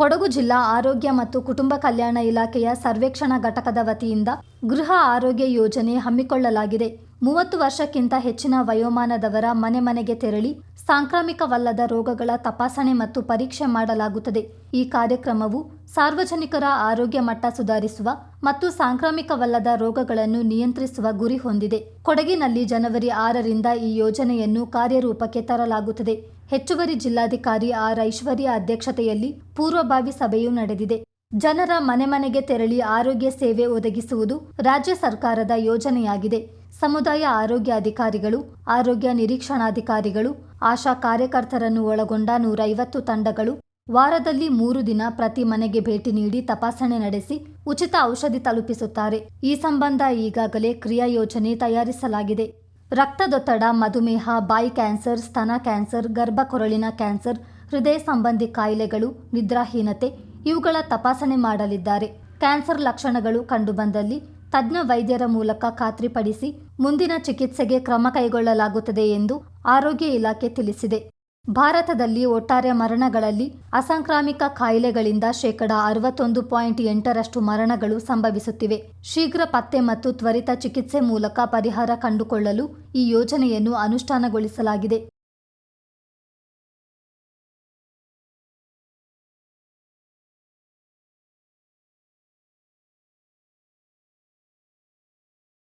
ಕೊಡಗು ಜಿಲ್ಲಾ ಆರೋಗ್ಯ ಮತ್ತು ಕುಟುಂಬ ಕಲ್ಯಾಣ ಇಲಾಖೆಯ ಸರ್ವೇಕ್ಷಣಾ ಘಟಕದ ವತಿಯಿಂದ ಗೃಹ ಆರೋಗ್ಯ ಯೋಜನೆ ಹಮ್ಮಿಕೊಳ್ಳಲಾಗಿದೆ. ಮೂವತ್ತು ವರ್ಷಕ್ಕಿಂತ ಹೆಚ್ಚಿನ ವಯೋಮಾನದವರ ಮನೆ ಮನೆಗೆ ತೆರಳಿ ಸಾಂಕ್ರಾಮಿಕವಲ್ಲದ ರೋಗಗಳ ತಪಾಸಣೆ ಮತ್ತು ಪರೀಕ್ಷೆ ಮಾಡಲಾಗುತ್ತದೆ. ಈ ಕಾರ್ಯಕ್ರಮವು ಸಾರ್ವಜನಿಕರ ಆರೋಗ್ಯ ಮಟ್ಟ ಸುಧಾರಿಸುವ ಮತ್ತು ಸಾಂಕ್ರಾಮಿಕವಲ್ಲದ ರೋಗಗಳನ್ನು ನಿಯಂತ್ರಿಸುವ ಗುರಿ ಹೊಂದಿದೆ. ಕೊಡಗಿನಲ್ಲಿ ಜನವರಿ ಆರರಿಂದ ಈ ಯೋಜನೆಯನ್ನು ಕಾರ್ಯರೂಪಕ್ಕೆ ತರಲಾಗುತ್ತದೆ. ಹೆಚ್ಚುವರಿ ಜಿಲ್ಲಾಧಿಕಾರಿ ಆರ್ ಐಶ್ವರ್ಯ ಅಧ್ಯಕ್ಷತೆಯಲ್ಲಿ ಪೂರ್ವಭಾವಿ ಸಭೆಯು ನಡೆದಿದೆ. ಜನರ ಮನೆ ಮನೆಗೆ ತೆರಳಿ ಆರೋಗ್ಯ ಸೇವೆ ಒದಗಿಸುವುದು ರಾಜ್ಯ ಸರ್ಕಾರದ ಯೋಜನೆಯಾಗಿದೆ. ಸಮುದಾಯ ಆರೋಗ್ಯ ಅಧಿಕಾರಿಗಳು, ಆರೋಗ್ಯ ನಿರೀಕ್ಷಣಾಧಿಕಾರಿಗಳು, ಆಶಾ ಕಾರ್ಯಕರ್ತರನ್ನು ಒಳಗೊಂಡ ನೂರೈವತ್ತು ತಂಡಗಳು ವಾರದಲ್ಲಿ ಮೂರು ದಿನ ಪ್ರತಿ ಮನೆಗೆ ಭೇಟಿ ನೀಡಿ ತಪಾಸಣೆ ನಡೆಸಿ ಉಚಿತ ಔಷಧಿ ತಲುಪಿಸುತ್ತಾರೆ. ಈ ಸಂಬಂಧ ಈಗಾಗಲೇ ಕ್ರಿಯಾ ಯೋಜನೆ ತಯಾರಿಸಲಾಗಿದೆ. ರಕ್ತದೊತ್ತಡ ಮಧುಮೇಹ, ಬಾಯಿ ಕ್ಯಾನ್ಸರ್, ಸ್ತನ ಕ್ಯಾನ್ಸರ್, ಗರ್ಭಕೊರಳಿನ ಕ್ಯಾನ್ಸರ್, ಹೃದಯ ಸಂಬಂಧಿ ಕಾಯಿಲೆಗಳು, ನಿದ್ರಾಹೀನತೆ, ಇವುಗಳ ತಪಾಸಣೆ ಮಾಡಲಿದ್ದಾರೆ. ಕ್ಯಾನ್ಸರ್ ಲಕ್ಷಣಗಳು ಕಂಡುಬಂದಲ್ಲಿ ತಜ್ಞ ವೈದ್ಯರ ಮೂಲಕ ಖಾತ್ರಿಪಡಿಸಿ ಮುಂದಿನ ಚಿಕಿತ್ಸೆಗೆ ಕ್ರಮ ಕೈಗೊಳ್ಳಲಾಗುತ್ತದೆ ಎಂದು ಆರೋಗ್ಯ ಇಲಾಖೆ ತಿಳಿಸಿದೆ. ಭಾರತದಲ್ಲಿ ಒಟ್ಟಾರೆ ಮರಣಗಳಲ್ಲಿ ಅಸಾಂಕ್ರಾಮಿಕ ಕಾಯಿಲೆಗಳಿಂದ ಶೇಕಡಾ ಅರವತ್ತೊಂದು ಪಾಯಿಂಟ್ ಎಂಟರಷ್ಟು ಮರಣಗಳು ಸಂಭವಿಸುತ್ತಿವೆ. ಶೀಘ್ರ ಪತ್ತೆ ಮತ್ತು ತ್ವರಿತ ಚಿಕಿತ್ಸೆ ಮೂಲಕ ಪರಿಹಾರ ಕಂಡುಕೊಳ್ಳಲು ಈ ಯೋಜನೆಯನ್ನು ಅನುಷ್ಠಾನಗೊಳಿಸಲಾಗಿದೆ.